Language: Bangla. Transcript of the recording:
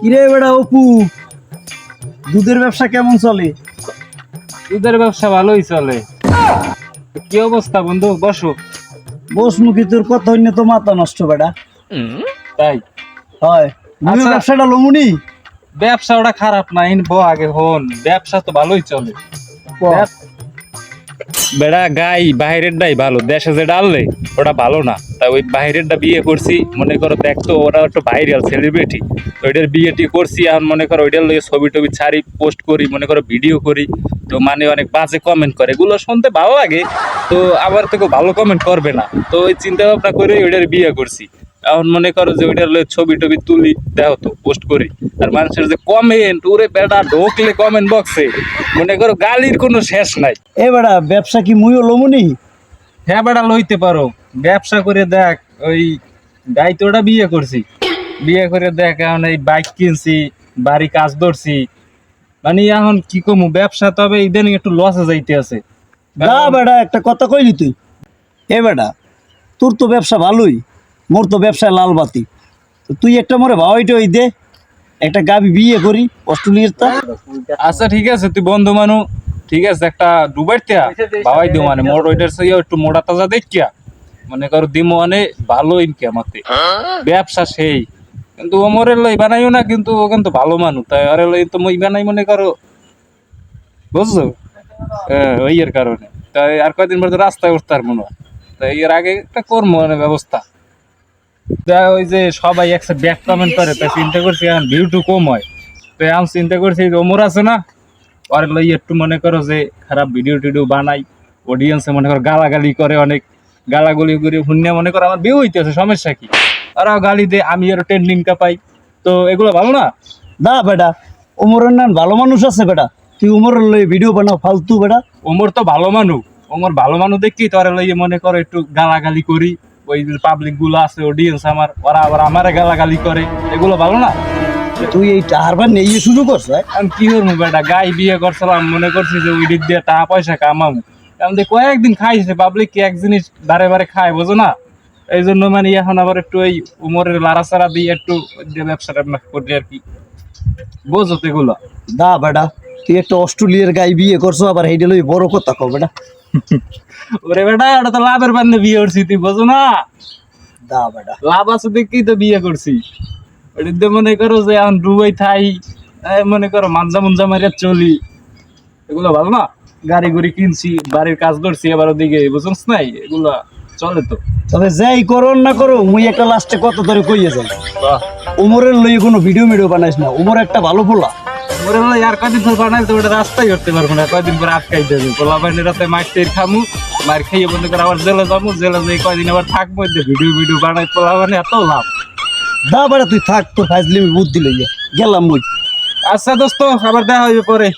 কিরে বেড়া অপু? দুধের ব্যবসা কেমন চলে? দুধের ব্যবসা ভালোই চলে। কি অবস্থা বন্ধু? বসো। বসমুখী তোর কথা হইনে তো মাথা নষ্ট বেড়া। তাই? হয়। আচ্ছা। ব্যবসাটা লমুনি? ব্যবসা ওটা খারাপ না ইন বো আগে হন। ব্যবসা তো ভালোই চলে। বেড়া, গাই বাইরেরটাই ভালো। দেশে যে ডাললে, ওটা ভালো না। তাই ওই বাইরেরটা বিয়ে করছি, মনে করো দেখতো ওরা একটু ভাইরাল সেলিব্রিটি তো ওইটার বিয়েটি করছি আর মনে করো ওইটার লগে ছবি টবি ছাড়ি পোস্ট করি, মনে করো ভিডিও করি। তো মানে অনেক বাজে কমেন্ট করে। এগুলো শুনতে ভালো লাগে, তো আবার তোকে ভালো কমেন্ট করবে না। তো ওই চিন্তা ভাবনা করে ওইটার বিয়ে করছি। এখন মনে করো যে ওইটার ছবি টবি তুলি দেখো তো পোস্ট করি। আর মানুষের যে কমেন্ট ওরে বেটা ঢোকলে কমেন্ট বক্সে মনে করো গালির কোনো শেষ নাই। এ বেড়া ব্যবসা কি মুইও লমুনি হ্যাঁ বেটা লইতে পারো। ব্যবসা করে দেখ ওই দায়িত্বটা বিয়ে করছি। বিয়ে করে দেখ এখন এই বাইক কিনছি বাড়ি কাজ ধরছি। মানে এখন কি কমু ব্যবসা তবে ইদানিং একটু লসে যাইতে আছে। না বেড়া একটা কথা কইলি তুই। এ বেড়া তোর তো ব্যবসা ভালোই। মোর তো ব্যবসায় লাল বাতি। তুই একটা মরে ভাওয়াইটা ওই দে, একটা গাবি বিয়ে করি অস্ট্রেলিয়ার তা আচ্ছা ঠিক আছে, তুই বন্ধু মানু, ঠিক আছে, একটা ডুবাই তিয়া বাবাই দিও মানে মোর ওইটার সঙ্গে একটু মোটা তাজা দেখিয়া, মনে করো দিমো মানে ভালো ইনকাম আছে। ব্যবসা সেই, কিন্তু ও মোরের লই বানাইও না, কিন্তু ও কিন্তু ভালো মানুষ তাই আরে লই তো মই বানাই মনে করো, বুঝছ? হ্যাঁ ওই এর কারণে। তাই আর কয়দিন পর তো রাস্তায় উঠতে আর মনে হয় তাই এর আগে একটা করব মানে ব্যবস্থা। ওই যে সবাই একসাথে ব্যাক কমেন্ট করে তাই চিন্তা করছি এখন ভিউটু কম হয়। তো এখন চিন্তা করছি যে ওমর আছে না? লই একটু মনে করো যে খারাপ ভিডিও টিডিও বানাই অডিয়েন্সে মনে করো গালাগালি করে অনেক। গালাগালি করে শুনে মনে করো আমার বিয়ে হইতেছে সমস্যা কি? ওরাও গালি দে আমি আরও ট্রেন্ডিং পাই। তো এগুলো ভালো না? না বেটা ওমরের নাম ভালো মানুষ আছে বেটা। তুই ওমরের লই ভিডিও বানাও ফালতু বেটা। ওমর তো ভালো মানুষ ওমর ভালো মানুষ দেখি তো ওরা লইয়ে মনে করো একটু গালাগালি করি। ওই পাবলিকগুলো আছে অডিয়েন্স আমার ওরা আবার আমারে গালাগালি করে। এগুলো ভালো না? তুই এই টাহারবার নিয়ে শুরু করছ হ্যাঁ? আমি কি করব বেটা? গাই বিয়ে করছিলাম মনে করছি যে ওই দিক দিয়ে টাকা পয়সা কামাবো আমি দেখি কয়েকদিন খাইছে পাবলিক কি এক জিনিস বারে বারে খায় বোঝো না? এই জন্য মানে এখন আবার একটু ওই উমরের লাড়াচাড়া দিয়ে একটু ব্যবসাটা করি আর কি। বোঝো তো এগুলো। দা বেটা তুই একটা অস্ট্রেলিয়ার গাই বিয়ে করছ আবার হেইটা লই বড় কথা কও বেটা। ওরে বেটা ওটা তো লাভের বান্ধে বিয়ে করছি তুই বোঝো না? দা বেটা। লাভ আছে দেখেই তো বিয়ে করছি? ওটা মনে করো যে এখন ডুবাই থাই মনে করো মাঞ্জা মুঞ্জা মারিয়া চলি। এগুলো ভালো না? গাড়ি গুড়ি কিনছি বাড়ির কাজ করছি এবার ওদিকে বুঝছিস নাই? এগুলো চলে তো। তবে যাই করো না করো মুই একটা লাস্টে কত ধরে কইয়ে যাই। ওমরের লই কোনো ভিডিও মিডিও বানাইস না। উমর একটা ভালো পোলা। ওরে ভাই আর কদিন পর বানাইস তো ওটা রাস্তাই করতে পারব না। কয়দিন পর আটকাই দেবে। পোলা বাইনের রাতে মার টের খামু মার খেয়ে বন্ধ করে আবার জেলে যাব জেলে যাই কয়দিন আবার থাকব ভিডিও ভিডিও বানাই পোলা মানে এত লাভ। দা বাড়া তুই থাক তোর ফাইজলিমি বুদ্ধি লইয়া। গেলাম মুই আচ্ছা দোস্ত আবার দেখা হইবে পরে।